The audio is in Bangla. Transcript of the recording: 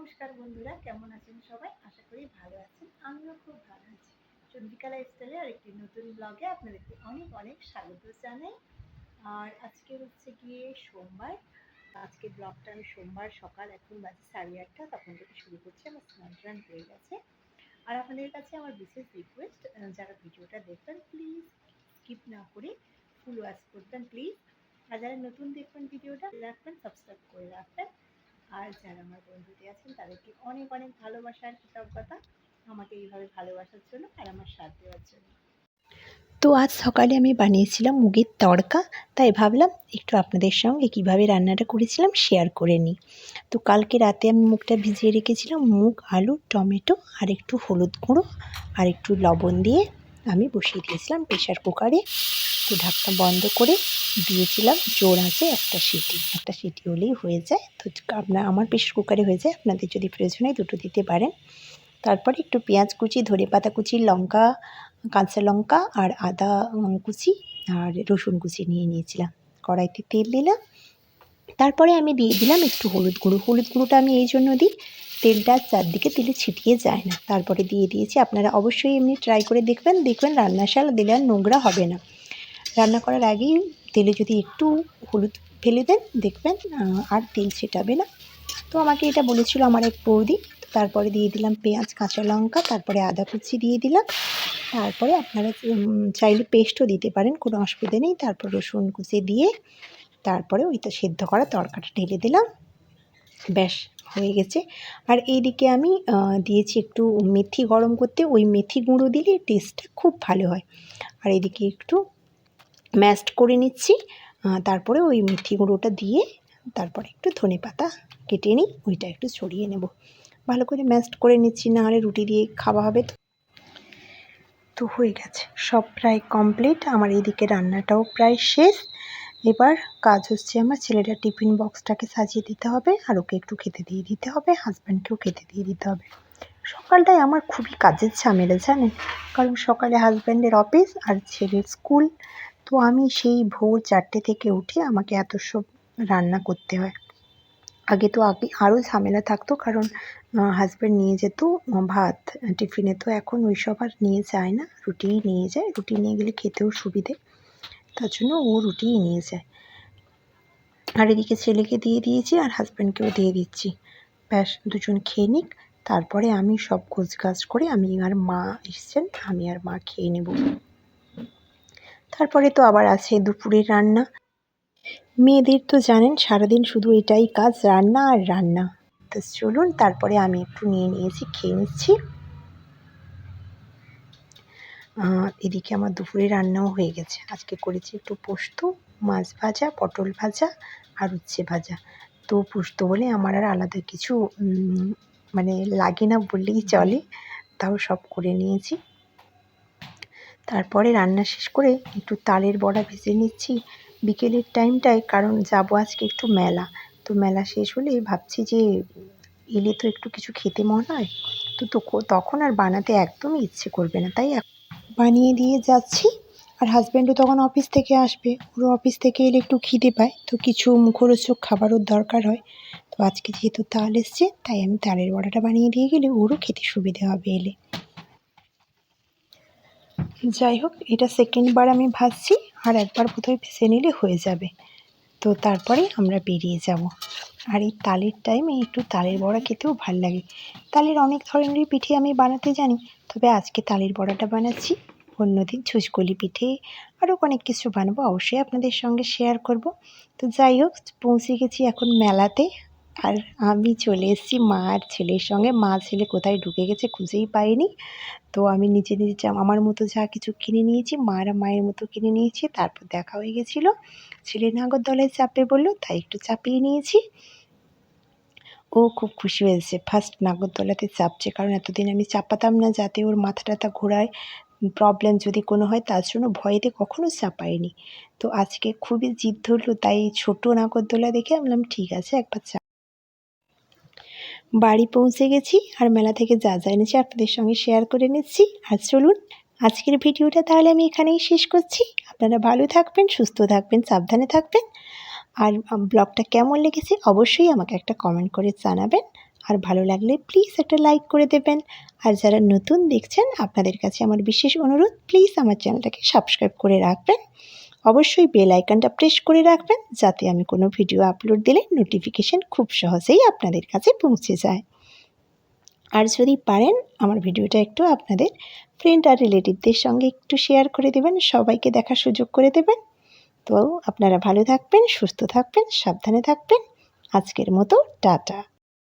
নমস্কার বন্ধুরা, কেমন আছেন সবাই? আশা করি ভালো আছেন, আমিও খুব ভালো আছি। চন্দ্রিকা লাইফস্টাইলে আর একটি নতুন ব্লগে আপনাদেরকে অনেক অনেক স্বাগত জানাই। আর আজকে হচ্ছে গিয়ে সোমবার। আজকে ব্লগটা আমি সোমবার সকাল, এখন বাজে সাড়ে আটটা, তখন থেকে শুরু করছি, আমার স্নান টান হয়ে গেছে। আর আপনাদের কাছে আমার বিশেষ রিকোয়েস্ট যারা ভিডিওটা দেখবেন প্লিজ স্কিপ না করে ফুল ওয়াচ করবেন প্লিজ আর যারা নতুন দেখবেন ভিডিওটা, রাখবেন সাবস্ক্রাইব করে রাখবেন। আর যারা আমার বন্ধুতে আছেন, তাদেরকে অনেক অনেক ভালোবাসার কৃতজ্ঞতা। আমাকে এইভাবে ভালোবাসার জন্য আর আমার সাথ দেওয়ার জন্য। তো আজ সকালে আমি বানিয়েছিলাম মুগের তড়কা, তাই ভাবলাম একটু আপনাদের সঙ্গে কীভাবে রান্নাটা করেছিলাম শেয়ার করে নিই। তো কালকে রাতে আমি মুগটা ভিজিয়ে রেখেছিলাম, মুগ, আলু, টমেটো, আর একটু হলুদ গুঁড়ো, আর একটু লবণ দিয়ে আমি বসিয়ে দিয়েছিলাম প্রেশার কুকারে। তো ঢাকনা বন্ধ করে দিয়েছিলাম। জোর আছে একটা সিটি। একটা সিটি হলেই হয়ে যায়। তো আপনার আমার প্রেশার কুকারে হয়ে যায়। আপনাদের যদি প্রয়োজন হয় দুটো দিতে পারেন। তারপরে একটু পেঁয়াজ কুচি, ধনে পাতা কুচি, লঙ্কা, কাঁচা লঙ্কা আর আদা কুচি আর রসুন কুচি নিয়ে নিয়েছিলাম। কড়াইতে তেল দিলাম। তারপরে আমি দিয়ে দিলাম একটু হলুদ গুঁড়ো। হলুদ গুঁড়োটা আমি এই জন্য দিই তেলটা চারদিকে তেলে ছিটিয়ে যায় না। তারপরে দিয়ে দিয়েছি। আপনারা অবশ্যই এমনি ট্রাই করে দেখবেন দেখবেন রান্নাশাল দিলে আর নোংরা হবে না। রান্না করার আগেই তেলে যদি একটু হলুদ ফেলে দেন, দেখবেন আর তেল ছিটাবে না। তো আমাকে এটা বলেছিল আমার এক বৌদি। তারপরে দিয়ে দিলাম পেঁয়াজ, কাঁচা লঙ্কা, তারপরে আদা কুচি দিয়ে দিলাম। তারপরে আপনারা চাইলে পেস্টও দিতে পারেন, কোনো অসুবিধা নেই। তারপর রসুন কুচি দিয়ে তারপরে ওই তো সেদ্ধ করা তরকাটা ঢেলে দিলাম। ব্যাস। হয়ে গেছে। আর এইদিকে আমি দিয়েছি একটু মেথি গরম করতে। ওই মেথি গুঁড়ো দিলে টেস্টটা খুব ভালো হয়। আর এদিকে একটু ম্যাশড করে নিচ্ছি। তারপরে ওই মেথি গুঁড়োটা দিয়ে তারপরে একটু ধনে পাতা কেটে নিই। ওইটা একটু ছড়িয়ে নেব। ভালো করে ম্যাশড করে নিচ্ছি না হলে রুটি দিয়ে খাওয়া হবে তো। তো হয়ে গেছে। সব প্রায় কমপ্লিট। আমার এদিকে রান্নাটাও প্রায় শেষ। এবার কাজ হচ্ছে আমার ছেলেটার টিফিন বক্সটাকে সাজিয়ে দিতে হবে আর ওকে একটু খেতে দিয়ে দিতে হবে হাজব্যান্ডকেও খেতে দিয়ে দিতে হবে। সকালটায় আমার খুবই কাজের ঝামেলা, জানেন? কারণ সকালে হাজব্যান্ডের অফিস আর ছেলের স্কুল তো আমি সেই ভোর চারটে থেকে উঠে আমাকে এত সব রান্না করতে হয়। আগে তো আগে আরও ঝামেলা থাকতো কারণ হাজব্যান্ড নিয়ে যেত ভাত, টিফিনে তো এখন ওই সব আর নিয়ে যায় না, রুটিই নিয়ে যায়। রুটি নিয়ে গেলে খেতেও সুবিধে। তার জন্য ও রুটিই নিয়ে যায়। আর এদিকে ছেলেকে দিয়ে দিয়েছি আর হাজব্যান্ডকেও দিয়ে দিচ্ছি। ব্যাস, দুজন খেয়ে নিক। তারপরে আমি সব গোছগাছ করে আমি আর মা এসছেন, আমি আর মা খেয়ে নেব। তারপরে তো আবার আছে দুপুরের রান্না। মেয়েদের তো জানেন, সারাদিন শুধু এটাই কাজ, রান্না আর রান্না। তো চলুন, তারপরে আমি একটু নিয়ে নিয়েছি, খেয়ে নিচ্ছি। এদিকে আমার দুপুরে রান্নাও হয়ে গেছে। আজকে করেছি একটু পোস্ত মাছ ভাজা পটল ভাজা আর উচ্ছে ভাজা। তো পোস্ত বলে আমার আর আলাদা কিছু মানে লাগে না বললেই চলে। তাও সব করে নিয়েছি। তারপরে রান্না শেষ করে একটু তালের বড়া ভেজে নিচ্ছি। বিকেলের টাইমটায় কারণ যাব আজকে একটু মেলা। তো মেলা শেষ হলে ভাবছি যে এলে তো একটু কিছু খেতে মন হয়। তো তখন আর বানাতে একদমই ইচ্ছে করবে না। তাই বানিয়ে দিয়ে যাচ্ছি। আর হাজব্যান্ডও তখন অফিস থেকে আসবে। ওরও অফিস থেকে এলে একটু খিদে পায়। তো কিছু মুখরোচক খাবারও দরকার হয়। তো আজকে যেহেতু তাল এসছে, তাই আমি তালের বড়াটা বানিয়ে দিয়ে গেলে ওরও খেতে সুবিধে হবে এলে। যাই হোক, এটা সেকেন্ডবার আমি ভাজছি। আর একবার বোধহয় ভেজে নিলে হয়ে যাবে। তো তারপরে আমরা বেরিয়ে যাব। আর এই তালের টাইমে একটু তালের বড়া খেতেও ভালো লাগে। তালের অনেক ধরনেরই পিঠে আমি বানাতে জানি। তবে আজকে তালের বড়াটা বানাচ্ছি। অন্যদিন ছুঁচকলি পিঠে আরও অনেক কিছু বানাবো, অবশ্যই আপনাদের সঙ্গে শেয়ার করব। তো যাই হোক, পৌঁছে গেছি এখন মেলাতে। আর আমি চলে এসেছি মা আর ছেলের সঙ্গে। মা ছেলে কোথায় ঢুকে গেছে খুঁজেই পাইনি। তো আমি নিজে নিজে আমার মতো যা কিছু কিনে নিয়েছি মা আর মায়ের মতো কিনে নিয়েছি, তারপর দেখা হয়ে গেছিল। ছেলে নাগরদোলায় চাপে বলল তাই একটু চাপিয়ে নিয়েছি। ও খুব খুশি হয়েছে। ফার্স্ট নাগরদোলাতে চাপছে, কারণ এতদিন আমি চাপাতাম না যাতে ওর মাথা টাথা ঘোরায় প্রবলেম যদি কোনো হয় তার জন্য ভয়েতে কখনো চাপাইনি তো আজকে খুবই জিদ ধরলো, তাই ছোটো নাগরদোলা দেখে আমি বললাম, ঠিক আছে, একবার চাপ বাড়ি পৌঁছে গেছি আর মেলা থেকে যা যা এনেছি আপনাদের সঙ্গে শেয়ার করে নিচ্ছি। আর চলুন, আজকের ভিডিওটা তাহলে আমি এখানেই শেষ করছি। আপনারা ভালো থাকবেন, সুস্থ থাকবেন, সাবধানে থাকবেন। আর ব্লগটা কেমন লেগেছে অবশ্যই আমাকে একটা কমেন্ট করে জানাবেন। আর ভালো লাগলে প্লিজ একটা লাইক করে দেবেন। আর যারা নতুন দেখছেন, আপনাদের কাছে আমার বিশেষ অনুরোধ প্লিজ আমার চ্যানেলটাকে সাবস্ক্রাইব করে রাখবেন। অবশ্যই বেল আইকনটা প্রেস করে রাখবেন, যাতে আমি কোনো ভিডিও আপলোড দিলে নোটিফিকেশন খুব সহজেই আপনাদের কাছে পৌঁছে যায়। আর যদি পারেন, আমার ভিডিওটা একটু আপনাদের ফ্রেন্ড আর রিলেটিভদের সঙ্গে একটু শেয়ার করে দেবেন, সবাইকে দেখার সুযোগ করে দেবেন। তো আপনারা ভালো থাকবেন সুস্থ থাকবেন সাবধানে থাকবেন। আজকের মতো টাটা।